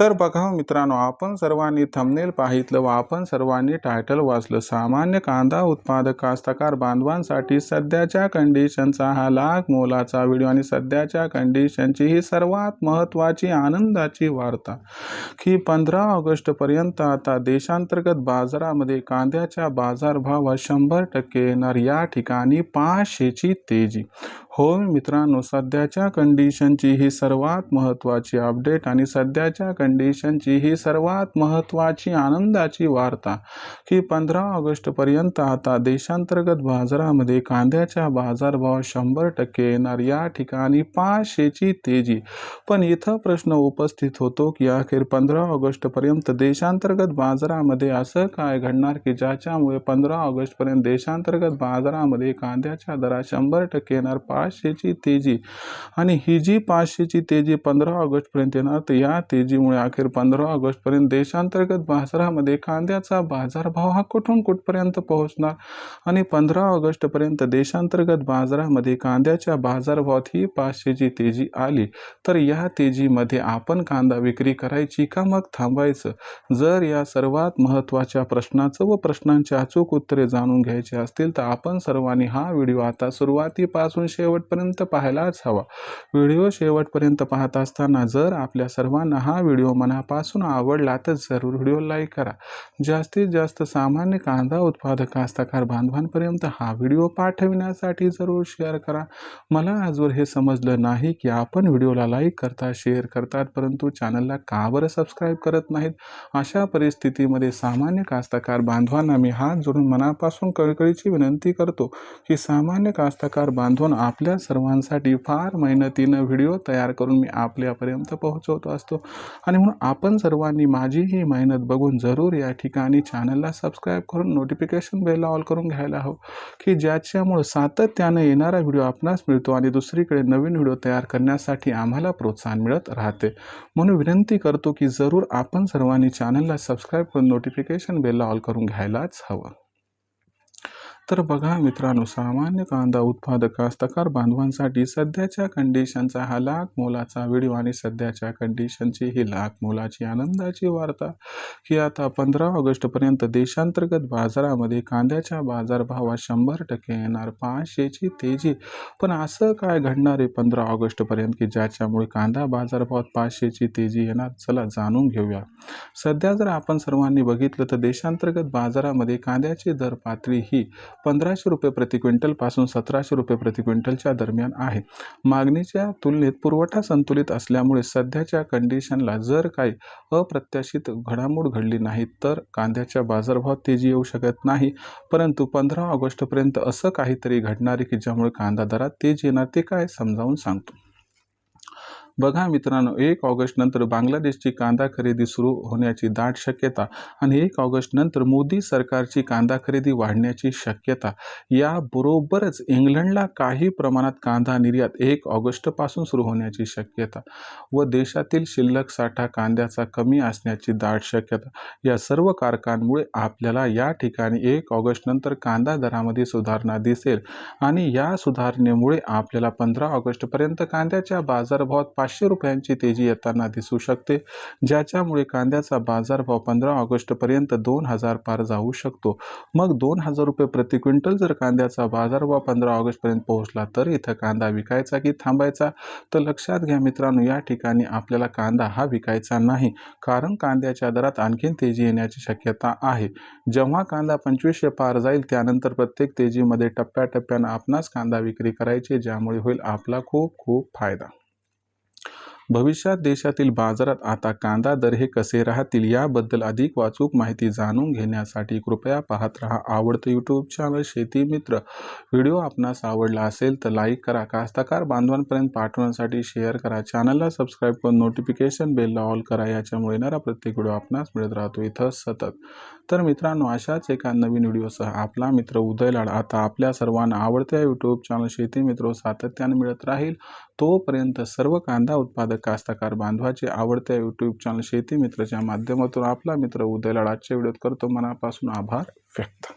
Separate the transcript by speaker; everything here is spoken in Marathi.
Speaker 1: तर बघा मित्रांनो आपण सर्वांनी थंबनेल पाहितलं व आपण सर्वांनी टायटल वाचलं. सामान्य कांदा उत्पादक कास्तकार बांधवांसाठी सध्याच्या कंडिशनचा हा लाख मोलाचा व्हिडिओ आणि सध्याच्या कंडिशनची ही सर्वात महत्त्वाची आनंदाची वार्ता. की पंधरा ऑगस्टपर्यंत आता देशांतर्गत बाजारामध्ये कांद्याच्या बाजारभावात शंभर टक्के येणार या ठिकाणी पाचशेची तेजी. हो मित्रांनो सध्याच्या कंडिशनची ही सर्वात महत्त्वाची अपडेट आणि सध्याच्या कंडिशनची ही सर्वात महत्त्वाची आनंदाची वार्ता की पंधरा ऑगस्टपर्यंत आता देशांतर्गत बाजारामध्ये कांद्याच्या बाजारभाव शंभर टक्के येणार. या ठिकाणी पाचशेची तेजी. पण इथं प्रश्न उपस्थित होतो की अखेर पंधरा ऑगस्टपर्यंत देशांतर्गत बाजारामध्ये असं काय घडणार की ज्याच्यामुळे पंधरा ऑगस्टपर्यंत देशांतर्गत बाजारामध्ये कांद्याच्या दरात शंभर टक्के येणार पा पाचशेची तेजी. आणि ही जी पाचशेची तेजी पंधरा ऑगस्टपर्यंत येणार तर या तेजीमुळे अखेर पंधरा ऑगस्टपर्यंत देशांतर्गत बाजारामध्ये कांद्याचा बाजारभाव हा कुठून कुठपर्यंत पोहोचणार? आणि पंधरा ऑगस्टपर्यंत देशांतर्गत बाजारामध्ये कांद्याच्या बाजारभावात ही पाचशेची तेजी आली तर या तेजीमध्ये आपण कांदा विक्री करायची का मग थांबायचं? जर या सर्वात महत्त्वाच्या प्रश्नाचं व प्रश्नांची अचूक उत्तरे जाणून घ्यायची असतील तर आपण सर्वांनी हा व्हिडिओ आता सुरुवातीपासून शेवटपर्यंत पाहायलाच हवा. व्हिडिओ शेवटपर्यंत पाहत असताना जर आपल्या सर्वांना हा व्हिडिओ मनापासून आवडला तर जरूर व्हिडिओ लाईक करा. जास्तीत जास्त सामान्य कांदा उत्पादक कास्तकार बांधवांपर्यंत हा व्हिडिओ पाठविण्यासाठी जरूर शेअर करा. मला आजवर हे समजलं नाही की आपण व्हिडिओला लाईक करता शेअर करतात परंतु चॅनलला का बरं सबस्क्राईब करत नाहीत? अशा परिस्थितीमध्ये सामान्य कास्तकार बांधवांना मी हात जोडून मनापासून कळकळीची विनंती करतो की सामान्य कास्तकार बांधवून आपल्या आपल्या सर्वांसाठी फार मेहनतीनं व्हिडिओ तयार करून मी आपल्यापर्यंत पोहोचवत असतो. आणि म्हणून आपण सर्वांनी माझी ही मेहनत बघून जरूर या ठिकाणी चॅनलला सबस्क्राईब करून नोटिफिकेशन बेलला ऑल करून घ्यायला हवं. की ज्याच्यामुळं सातत्यानं येणारा व्हिडिओ आपणास मिळतो आणि दुसरीकडे नवीन व्हिडिओ तयार करण्यासाठी आम्हाला प्रोत्साहन मिळत राहते. म्हणून विनंती करतो की जरूर आपण सर्वांनी चॅनलला सबस्क्राईब करून नोटिफिकेशन बेलला ऑल करून घ्यायलाच हवं. तर बघा मित्रांनो सामान्य कांदा उत्पादक कास्तकार बांधवांसाठी सध्याच्या कंडिशनचा हा लाख मोलाचा व्हिडिओ आणि सध्याच्या कंडिशनची ही लाख मोलाची आनंदाची वार्ता. की आता पंधरा ऑगस्टपर्यंत देशांतर्गत बाजारामध्ये कांद्याच्या बाजारभावात शंभर टक्के येणार पाचशेची तेजी. पण असं काय घडणार आहे पंधरा ऑगस्टपर्यंत की ज्याच्यामुळे कांदा बाजारभावात पाचशेची तेजी येणार? चला जाणून घेऊया. सध्या जर आपण सर्वांनी बघितलं तर देशांतर्गत बाजारामध्ये कांद्याची दर पातळी ही पंधराशे रुपये प्रति क्विंटलपासून सतराशे रुपये प्रति क्विंटलच्या दरम्यान आहे. मागणीच्या तुलनेत पुरवठा संतुलित असल्यामुळे सध्याच्या कंडिशनला जर काही अप्रत्याशित घडामोड घडली नाही तर कांद्याच्या बाजारभाव तेजी येऊ शकत नाही. परंतु पंधरा ऑगस्टपर्यंत असं काहीतरी घडणार आहे की ज्यामुळे कांदा दरात तेजी येणार ते काय समजावून सांगतो. बघा मित्रांनो एक ऑगस्ट नंतर बांगलादेशची कांदा खरेदी सुरू होण्याची दाट शक्यता आणि एक ऑगस्ट नंतर मोदी सरकारची कांदा खरेदी वाढण्याची शक्यता. याबरोबरच इंग्लंडला काही प्रमाणात कांदा निर्यात एक ऑगस्टपासून सुरू होण्याची शक्यता व देशातील शिल्लक साठा कांद्याचा कमी असण्याची दाट शक्यता. या सर्व कारकांमुळे आपल्याला या ठिकाणी एक ऑगस्ट नंतर कांदा दरामध्ये सुधारणा दिसेल आणि या सुधारणेमुळे आपल्याला पंधरा ऑगस्टपर्यंत कांद्याच्या बाजारभावात पाचशे रुपयांची तेजी येताना दिसू शकते ज्याच्यामुळे कांद्याचा बाजारभाव पंधरा ऑगस्टपर्यंत दोन हजार पार जाऊ शकतो. मग दोन हजार रुपये प्रति क्विंटल जर कांद्याचा बाजारभाव पंधरा ऑगस्टपर्यंत पोहोचला तर इथं कांदा विकायचा की थांबायचा? तर लक्षात घ्या मित्रांनो या ठिकाणी आपल्याला कांदा हा विकायचा नाही कारण कांद्याच्या दरात आणखीन तेजी येण्याची शक्यता आहे. जेव्हा कांदा पंचवीसशे पार जाईल त्यानंतर प्रत्येक तेजीमध्ये टप्प्याटप्प्यानं आपणास कांदा विक्री करायची ज्यामुळे होईल आपला खूप खूप फायदा. भविष्यात देशातील बाजारात आता कांदा दर हे कसे राहतील याबद्दल अधिक वाचूक माहिती जाणून घेण्यासाठी कृपया पाहत राहा आवडतं यूट्यूब चॅनल शेती मित्र. व्हिडिओ आपणास आवडला असेल तर लाईक करा. कास्तकार बांधवांपर्यंत पाठवण्यासाठी शेअर करा. चॅनलला सबस्क्राईब करून नोटिफिकेशन बेलला ऑल करा. याच्यामुळे येणारा प्रत्येक व्हिडिओ आपणास मिळत राहतो. इथं सतत. तर मित्रांनो अशाच एका नवीन व्हिडिओसह आपला मित्र उदय लाड आता आपल्या सर्वांना आवडत्या यूट्यूब चॅनल शेती मित्र सातत्याने मिळत राहील. तोपर्यंत सर्व कांदा उत्पादक कास्तकार बांधवाचे आवडत्या यूट्यूब चॅनल शेती मित्रच्या माध्यमातून आपला मित्र उदयलाड आजच्या व्हिडिओत करतो. मनापासून आभार व्यक्त.